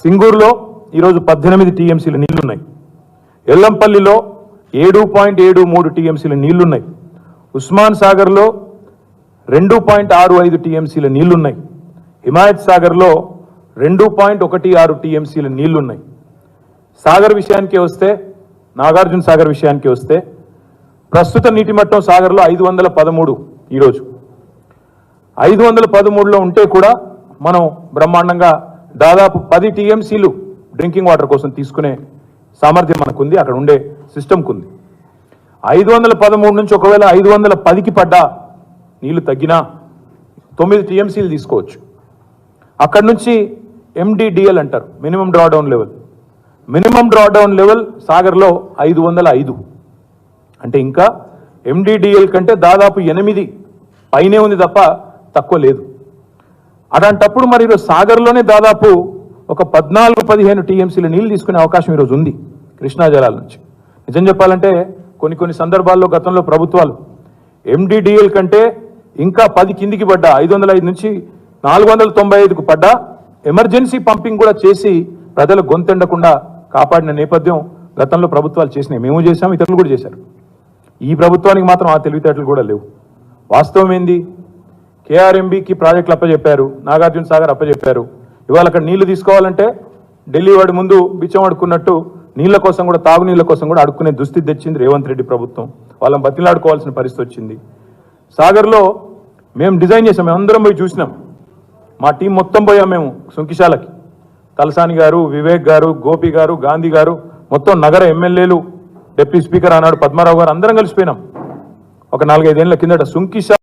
సింగూరులో ఈరోజు పద్దెనిమిది టీఎంసీల నీళ్ళున్నాయి. ఎల్లంపల్లిలో ఏడు పాయింట్ ఏడు మూడు టీఎంసీల నీళ్ళున్నాయి. ఉస్మాన్ సాగర్లో రెండు పాయింట్ ఆరు ఐదు టీఎంసీల నీళ్ళున్నాయి. హిమాయత్ సాగర్లో రెండు పాయింట్ ఒకటి ఆరు టీఎంసీల నీళ్ళున్నాయి. సాగర్ విషయానికి వస్తే నాగార్జున సాగర్ విషయానికి వస్తే ప్రస్తుత నీటి మట్టం సాగర్లో ఐదు వందల పదమూడు ఈరోజు. ఐదు వందల పదమూడులో ఉంటే కూడా మనం బ్రహ్మాండంగా దాదాపు పది టీఎంసీలు డ్రింకింగ్ వాటర్ కోసం తీసుకునే సామర్థ్యం మనకుంది అక్కడ ఉండే సిస్టమ్కు ఉంది. ఐదు వందల పదమూడు నుంచి ఒకవేళ ఐదు వందల పదికి పడ్డా నీళ్ళు తగ్గినా తొమ్మిది టీఎంసీలు తీసుకోవచ్చు. అక్కడి నుంచి ఎండిడిఎల్ అంటారు minimum drawdown level. Minimum drawdown level సాగర్లో ఐదు వందల ఐదు. అంటే ఇంకా ఎండిడిఎల్ కంటే దాదాపు ఎనిమిది పైనే ఉంది తప్ప తక్కువ లేదు. అలాంటప్పుడు మరి ఈరోజు సాగర్లోనే దాదాపు ఒక పద్నాలుగు పదిహేను టీఎంసీలు నీళ్ళు తీసుకునే అవకాశం ఈరోజు ఉంది కృష్ణా జలాల నుంచి. నిజం చెప్పాలంటే కొన్ని కొన్ని సందర్భాల్లో గతంలో ప్రభుత్వాలు ఎండిడిఎల్ కంటే ఇంకా పది కిందికి పడ్డా ఐదు వందల ఐదు నుంచి నాలుగు వందల తొంభై ఐదుకు పడ్డా. ఎమర్జెన్సీ పంపింగ్ కూడా చేసి ప్రజలు గొంతెండకుండా కాపాడిన నేపథ్యం గతంలో ప్రభుత్వాలు చేసినాయి. మేము చేసాం ఇతరులు కూడా చేశారు. ఈ ప్రభుత్వానికి మాత్రం ఆ తెలివితేటలు కూడా లేవు. వాస్తవం ఏంది? కేఆర్ఎంబికి ప్రాజెక్టులు అప్పచెప్పారు నాగార్జున సాగర్ అప్పచెప్పారు ఇవాళ అక్కడ నీళ్ళు తీసుకోవాలంటే ఢిల్లీ వాడి ముందు బిచ్చం అడుక్కున్నట్టు నీళ్ళ కోసం కూడా తాగునీళ్ళ కోసం కూడా అడుక్కునే దుస్థితి తెచ్చింది రేవంత్ రెడ్డి ప్రభుత్వం. వాళ్ళని బతిలాడుకోవాల్సిన పరిస్థితి వచ్చింది. సాగర్లో మేము డిజైన్ చేసాం మేము అందరం పోయి చూసినాం. మా టీం మొత్తం పోయాం మేము సుంకిశాలకి. తలసాని గారు వివేక్ గారు గోపి గారు గాంధీ గారు మొత్తం నగర ఎమ్మెల్యేలు డిప్యూటీ స్పీకర్ ఆనాడు పద్మారావు గారు అందరం కలిసిపోయినాం. ఒక నాలుగైదేళ్ళ కిందట సుంకిశాల